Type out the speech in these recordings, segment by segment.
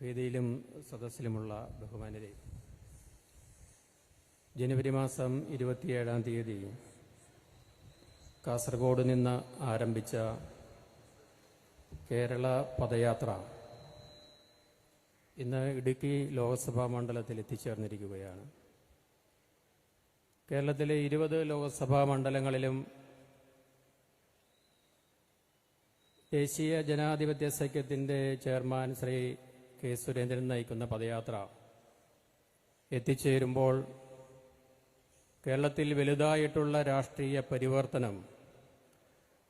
വേദിയിലും സദസ്സിലുമുള്ള ബഹുമാനരെ ജനുവരി മാസം ഇരുപത്തിയേഴാം തീയതി കാസർഗോഡ് നിന്ന് ആരംഭിച്ച കേരള പദയാത്ര ഇന്ന് ഇടുക്കി ലോക്സഭാ മണ്ഡലത്തിൽ എത്തിച്ചേർന്നിരിക്കുകയാണ്. കേരളത്തിലെ ഇരുപത് ലോക്സഭാ മണ്ഡലങ്ങളിലും ദേശീയ ജനാധിപത്യ സഖ്യത്തിന്റെ ചെയർമാൻ ശ്രീ കെ സുരേന്ദ്രൻ നയിക്കുന്ന പദയാത്ര. എത്തിച്ചേരുമ്പോൾ കേരളത്തിൽ വലുതായിട്ടുള്ള രാഷ്ട്രീയ പരിവർത്തനം.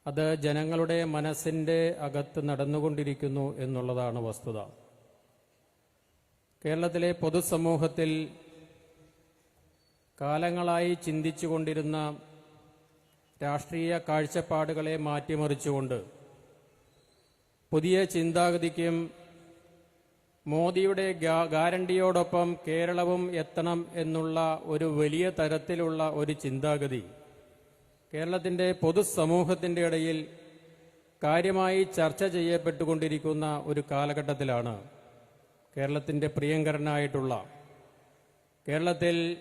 അത് ജനങ്ങളുടെ മനസ്സിന്റെ അകത്ത് നടന്നുകൊണ്ടിരിക്കുന്നു എന്നുള്ളതാണ് വസ്തുത. കേരളത്തിലെ പൊതുസമൂഹത്തിൽ കാലങ്ങളായി ചിന്തിച്ചുകൊണ്ടിരുന്ന രാഷ്ട്രീയ കാഴ്ചപ്പാടുകളെ മാറ്റിമറിച്ചുകൊണ്ട് പുതിയ ചിന്താഗതിക്കും മോദിയുടെ ഗ്യാ- ഗ്യാരണ്ടിയോടൊപ്പം കേരളവും എത്തണം എന്നുള്ള ഒരു വലിയ തരത്തിലുള്ള ഒരു ചിന്താഗതി. കേരളത്തിന്റെ പൊതുസമൂഹത്തിന്റെ ഇടയിൽ കാര്യമായി ചർച്ച ചെയ്യപ്പെട്ടുകൊണ്ടിരിക്കുന്ന ഒരു കാലഘട്ടത്തിലാണ് കേരളത്തിന്റെ പ്രിയങ്കരനായിട്ടുള്ള. കേരളത്തിൽ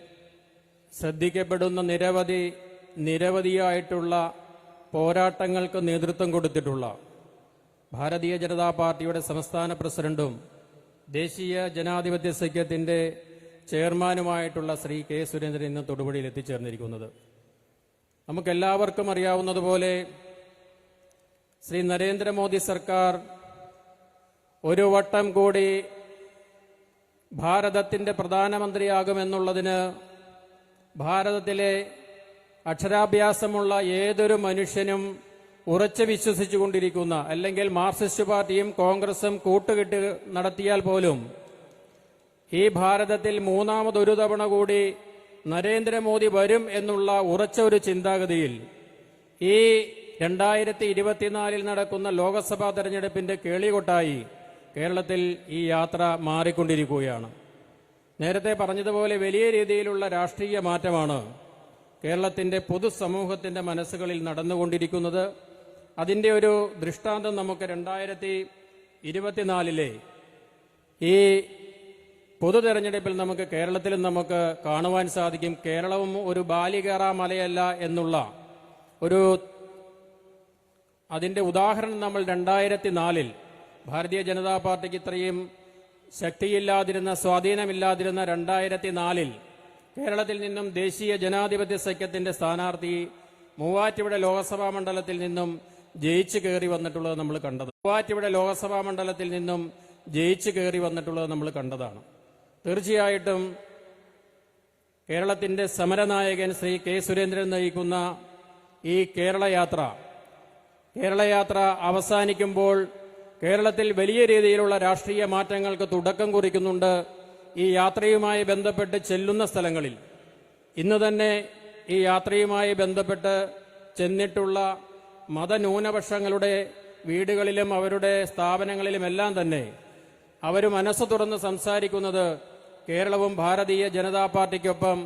ശ്രദ്ധിക്കപ്പെടുന്ന നിരവധി നിരവധിയായിട്ടുള്ള പോരാട്ടങ്ങൾക്ക് നേതൃത്വം കൊടുത്തിട്ടുള്ള ഭാരതീയ ജനതാ പാർട്ടിയുടെ സംസ്ഥാന പ്രസിഡന്റും ദേശീയ ജനാധിപത്യ സഖ്യത്തിന്റെ ചെയർമാനുമായിട്ടുള്ള ശ്രീ കെ സുരേന്ദ്രൻ ഇന്ന് തൊടുപുഴയിൽ എത്തിച്ചേർന്നിരിക്കുന്നത്. നമുക്കെല്ലാവർക്കും അറിയാവുന്നതുപോലെ ശ്രീ നരേന്ദ്രമോദി സർക്കാർ ഒരു വട്ടം കൂടി ഭാരതത്തിന്റെ പ്രധാനമന്ത്രിയാകുമെന്നുള്ളതിന് ഭാരതത്തിലെ അക്ഷരാഭ്യാസമുള്ള ഏതൊരു മനുഷ്യനും ഉറച്ചു വിശ്വസിച്ചുകൊണ്ടിരിക്കുന്ന അല്ലെങ്കിൽ മാർക്സിസ്റ്റ് പാർട്ടിയും കോൺഗ്രസും കൂട്ടുകെട്ട് നടത്തിയാൽ പോലും ഈ ഭാരതത്തിൽ മൂന്നാമതൊരു തവണ കൂടി നരേന്ദ്രമോദി വരും എന്നുള്ള ഉറച്ച ഒരു ചിന്താഗതിയിൽ ഈ രണ്ടായിരത്തി ഇരുപത്തിനാലിൽ നടക്കുന്ന ലോക്സഭാ തെരഞ്ഞെടുപ്പിന്റെ കേളികൊട്ടായി കേരളത്തിൽ ഈ യാത്ര മാറിക്കൊണ്ടിരിക്കുകയാണ്. നേരത്തെ പറഞ്ഞതുപോലെ വലിയ രീതിയിലുള്ള രാഷ്ട്രീയ മാറ്റമാണ് കേരളത്തിന്റെ പൊതുസമൂഹത്തിന്റെ മനസ്സുകളിൽ നടന്നുകൊണ്ടിരിക്കുന്നത്. അതിന്റെ ഒരു ദൃഷ്ടാന്തം നമുക്ക് രണ്ടായിരത്തി ഇരുപത്തിനാലിലെ ഈ പൊതു തെരഞ്ഞെടുപ്പിൽ നമുക്ക് കേരളത്തിലും നമുക്ക് കാണുവാൻ സാധിക്കും. കേരളവും ഒരു ബാലികേറ മലയല്ല എന്നുള്ള ഒരു അതിന്റെ ഉദാഹരണം നമ്മൾ രണ്ടായിരത്തി നാലിൽ ഭാരതീയ ജനതാ പാർട്ടിക്ക് ഇത്രയും ശക്തിയില്ലാതിരുന്ന സ്വാധീനമില്ലാതിരുന്ന രണ്ടായിരത്തി നാലിൽ കേരളത്തിൽ നിന്നും ദേശീയ ജനാധിപത്യ സഖ്യത്തിന്റെ സ്ഥാനാർത്ഥി മൂവാറ്റുപുഴ ലോക്സഭാ മണ്ഡലത്തിൽ നിന്നും ജയിച്ചു കയറി വന്നിട്ടുള്ളത് നമ്മൾ കണ്ടത് മൂവാറ്റുപുഴ ലോക്സഭാ മണ്ഡലത്തിൽ നിന്നും ജയിച്ചു കയറി വന്നിട്ടുള്ളത് നമ്മൾ കണ്ടതാണ്. തീർച്ചയായിട്ടും കേരളത്തിന്റെ സമരനായകൻ ശ്രീ കെ സുരേന്ദ്രൻ നയിക്കുന്ന ഈ കേരളയാത്ര കേരളയാത്ര അവസാനിക്കുമ്പോൾ കേരളത്തിൽ വലിയ രീതിയിലുള്ള രാഷ്ട്രീയ മാറ്റങ്ങൾക്ക് തുടക്കം കുറിക്കുന്നുണ്ട് ഈ യാത്രയുമായി ബന്ധപ്പെട്ട് ചെല്ലുന്ന സ്ഥലങ്ങളിൽ. ഇന്ന് തന്നെ ഈ യാത്രയുമായി ബന്ധപ്പെട്ട് ചെന്നിട്ടുള്ള മതന്യൂനപക്ഷങ്ങളുടെ വീടുകളിലും അവരുടെ സ്ഥാപനങ്ങളിലുമെല്ലാം തന്നെ അവർ മനസ്സ് തുറന്ന് സംസാരിക്കുന്നത് കേരളവും ഭാരതീയ ജനതാ പാർട്ടിക്കൊപ്പം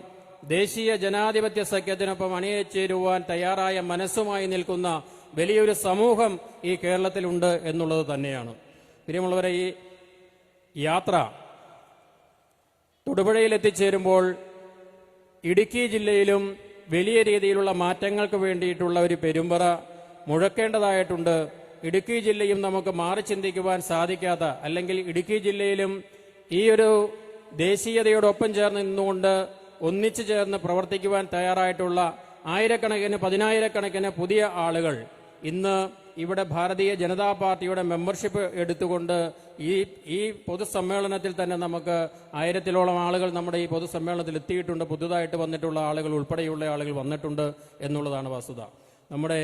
ദേശീയ ജനാധിപത്യ സഖ്യത്തിനൊപ്പം അണിയേച്ചേരുവാൻ തയ്യാറായ മനസ്സുമായി നിൽക്കുന്ന വലിയൊരു സമൂഹം ഈ കേരളത്തിലുണ്ട് എന്നുള്ളത് തന്നെയാണ്. പ്രിയമുള്ളവരെ ഈ യാത്ര തൊടുപുഴയിൽ എത്തിച്ചേരുമ്പോൾ ഇടുക്കി ജില്ലയിലും വലിയ രീതിയിലുള്ള മാറ്റങ്ങൾക്ക് വേണ്ടിയിട്ടുള്ള ഒരു പെരുമ്പറ മുഴക്കേണ്ടതായിട്ടുണ്ട്. ഇടുക്കി ജില്ലയും നമുക്ക് മാറി ചിന്തിക്കുവാൻ സാധിക്കാത്ത അല്ലെങ്കിൽ ഇടുക്കി ജില്ലയിലും ഈ ഒരു ദേശീയതയോടൊപ്പം ചേർന്ന് നിന്നുകൊണ്ട് ഒന്നിച്ചു ചേർന്ന് പ്രവർത്തിക്കുവാൻ തയ്യാറായിട്ടുള്ള ആയിരക്കണക്കിന് പതിനായിരക്കണക്കിന് പുതിയ ആളുകൾ ഇന്ന് ഇവിടെ ഭാരതീയ ജനതാ പാർട്ടിയുടെ മെമ്പർഷിപ്പ് എടുത്തുകൊണ്ട് ഈ ഈ പൊതുസമ്മേളനത്തിൽ തന്നെ നമുക്ക് ആയിരത്തിലോളം ആളുകൾ നമ്മുടെ ഈ പൊതുസമ്മേളനത്തിൽ എത്തിയിട്ടുണ്ട്. പുതുതായിട്ട് വന്നിട്ടുള്ള ആളുകൾ ഉൾപ്പെടെയുള്ള ആളുകൾ വന്നിട്ടുണ്ട് എന്നുള്ളതാണ് വസ്തുത. നമ്മുടെ